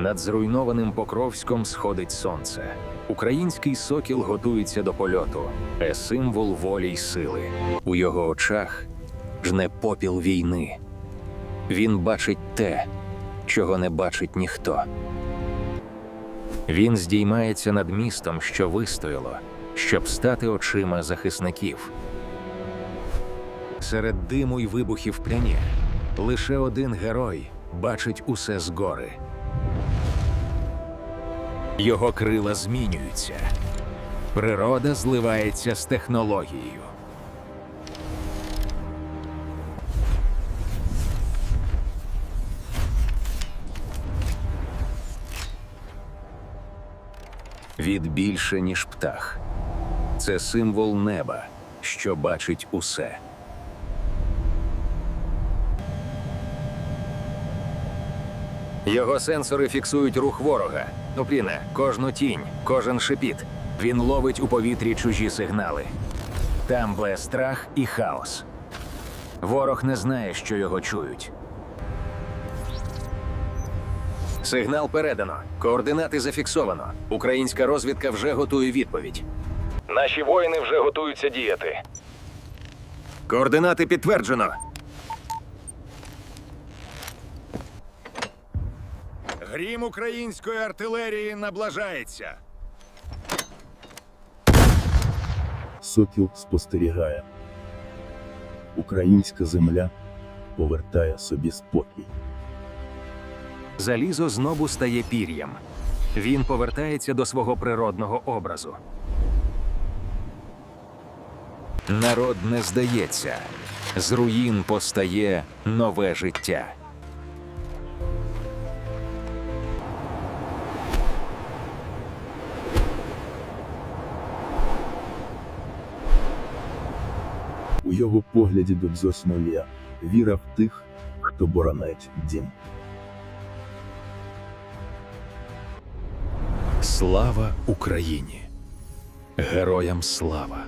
Над зруйнованим Покровськом сходить сонце. Український сокіл готується до польоту, е символ волі й сили. У його очах жне попіл війни. Він бачить те, чого не бачить ніхто. Він здіймається над містом, що вистояло, щоб стати очима захисників. Серед диму й вибухів пляні лише один герой бачить усе згори. Його крила змінюються. Природа зливається з технологією. Від більше, ніж птах. Це символ неба, що бачить усе. Його сенсори фіксують рух ворога. Опліне, кожну тінь, кожен шипіт. Він ловить у повітрі чужі сигнали. Там бле страх і хаос. Ворог не знає, що його чують. Сигнал передано. Координати зафіксовано. Українська розвідка вже готує відповідь. Наші воїни вже готуються діяти. Координати підтверджено. Грім української артилерії наближається. Сокіл спостерігає. Українська земля повертає собі спокій. Залізо знову стає пір'ям. Він повертається до свого природного образу. Народ не здається. З руїн постає нове життя. У його погляді до дзоснов'я віра в тих, хто боронить дім. Слава Україні! Героям слава!